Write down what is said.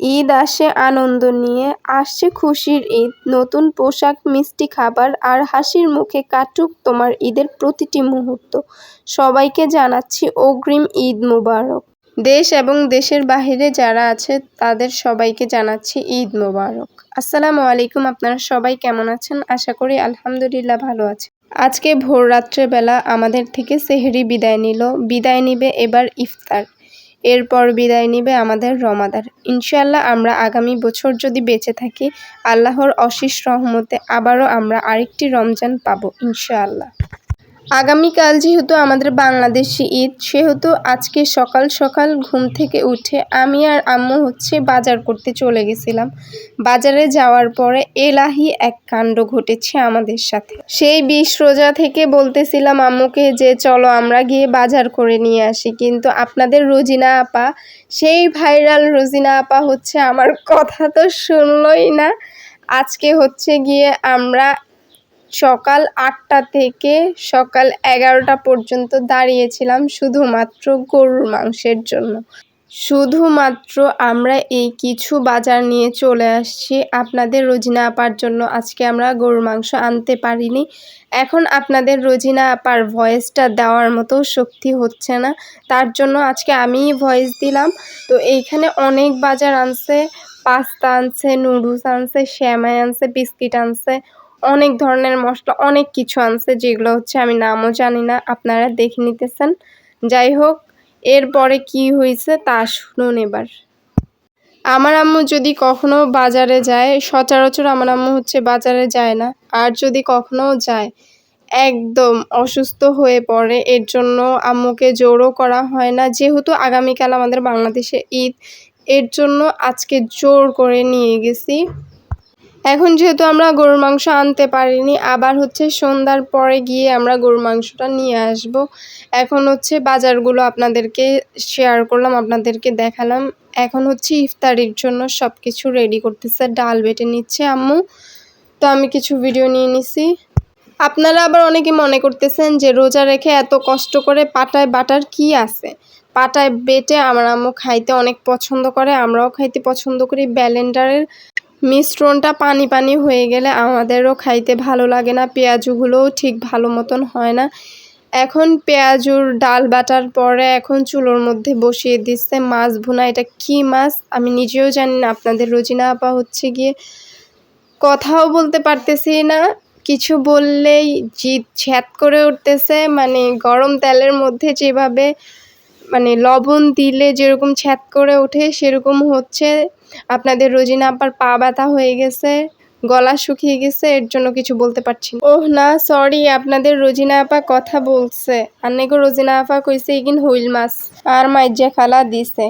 ঈদ আসে, আনন্দ নিয়ে আসছে খুশির ঈদ। নতুন পোশাক, মিষ্টি খাবার আর হাসির মুখে কাটুক তোমার ঈদের প্রতিটি মুহূর্ত। সবাইকে জানাচ্ছি অগ্রিম ঈদ মোবারক। দেশ এবং দেশের বাহিরে যারা আছে, তাদের সবাইকে জানাচ্ছি ঈদ মোবারক। আসসালামু আলাইকুম, আপনারা সবাই কেমন আছেন? আশা করি আলহামদুলিল্লাহ ভালো আছে। আজকে ভোর রাত্রেবেলা আমাদের থেকে সেহরি বিদায় নিল। বিদায় নিবে এবার ইফতার। এরপর বিদায় নিবে আমাদের রমাদার। ইনশাল্লাহ আমরা আগামী বছর যদি বেঁচে থাকি, আল্লাহর অশেষ রহমতে আবারও আমরা আরেকটি রমজান পাবো, ইনশাআল্লাহ। আগামীকাল যেহেতু আমাদের বাংলাদেশি ঈদ, সেহেতু আজকে সকাল সকাল ঘুম থেকে উঠে আমি আর আম্মু হচ্ছে বাজার করতে চলে গেছিলাম। বাজারে যাওয়ার পরে এলাহি এক কাণ্ড ঘটেছে আমাদের সাথে। সেই বিশ রোজা থেকে বলতেছিলাম আম্মুকে যে, চলো আমরা গিয়ে বাজার করে নিয়ে আসি। কিন্তু আপনাদের রোজিনা আপা, সেই ভাইরাল রোজিনা আপা হচ্ছে আমার কথা তো শুনলই না। আজকে হচ্ছে গিয়ে আমরা সকাল আটটা থেকে সকাল এগারোটা পর্যন্ত দাঁড়িয়েছিলাম শুধুমাত্র গরুর মাংসের জন্য। শুধুমাত্র আমরা এই কিছু বাজার নিয়ে চলে আসছি। আপনাদের রোজিনা আপার জন্য আজকে আমরা গরুর মাংস আনতে পারিনি। এখন আপনাদের রোজিনা আপার ভয়েসটা দেওয়ার মতো শক্তি হচ্ছে না। তার জন্য আজকে আমিই ভয়েস দিলাম। তো এইখানে অনেক বাজার আনছে, পাস্তা আনছে, নুডলস আনছে, শ্যামাই আনছে, বিস্কিট আনছে অনেক ধরনের মশলা, অনেক কিছু আনছে যেগুলো হচ্ছে আমি নামও জানি না, আপনারা দেখে নিতেছেন। যাই হোক, এরপরে কি হয়েছে তা শুনুন এবার। আমার আম্মু যদি কখনো বাজারে যায়, সচরাচর আমার আম্মু হচ্ছে বাজারে যায় না। আর যদি কখনো যায়, একদম অসুস্থ হয়ে পড়ে, এর জন্য আম্মুকে জোরও করা হয় না। যেহেতু আগামীকাল আমাদের বাংলাদেশে ঈদ, এর জন্য আজকে জোর করে নিয়ে গেছি। এখন যেহেতু আমরা গরুর মাংস আনতে পারিনি, আবার হচ্ছে সন্ধ্যার পরে গিয়ে আমরা গরুর মাংসটা নিয়ে আসব। এখন হচ্ছে বাজারগুলো আপনাদেরকে শেয়ার করলাম, আপনাদেরকে দেখালাম। এখন হচ্ছে ইফতারির জন্য সব কিছু রেডি করতেছে, ডাল বেটে নিচ্ছে আম্মু। তো আমি কিছু ভিডিও নিয়ে নিছি। আপনারা আবার অনেকে মনে করতেছেন যে রোজা রেখে এত কষ্ট করে পাটায় বাটার কি আছে? পাটায় বেটে আমার আম্মু খাইতে অনেক পছন্দ করে, আমরাও খাইতে পছন্দ করি। ব্যালেন্ডারের মিশ্রণটা পানি পানি হয়ে গেলে আমাদেরও খাইতে ভালো লাগে না। পেঁয়াজুগুলোও ঠিক ভালো মতন হয় না। এখন পেঁয়াজুর ডাল বাটার পরে এখন চুলোর মধ্যে বসিয়ে দিচ্ছে মাছ ভুনা। এটা কি মাছ? আমি নিজেও জানি না। আপনাদের রোজিনা আপা হচ্ছে গিয়ে কথাও বলতে পারতেছি না। কিছু বললেই জিদ ছ্যাত করে উঠতেছে। মানে গরম তেলের মধ্যে যেভাবে মানে লবণ দিলে যেরকম ছ্যাত করে ওঠে, সেরকম হচ্ছে। আপনাদের রোজিনা আপার পা ব্যথা হয়ে গেছে, গলা শুকিয়ে গেছে, এর জন্য কিছু বলতে পারছি না। ওহ না, সরি, আপনাদের রোজিনা আপা কথা বলছে। আর নেগো রোজিনা আপা কইছে এগিন হুইল মাছ। আর মাইজা খালা দিছে।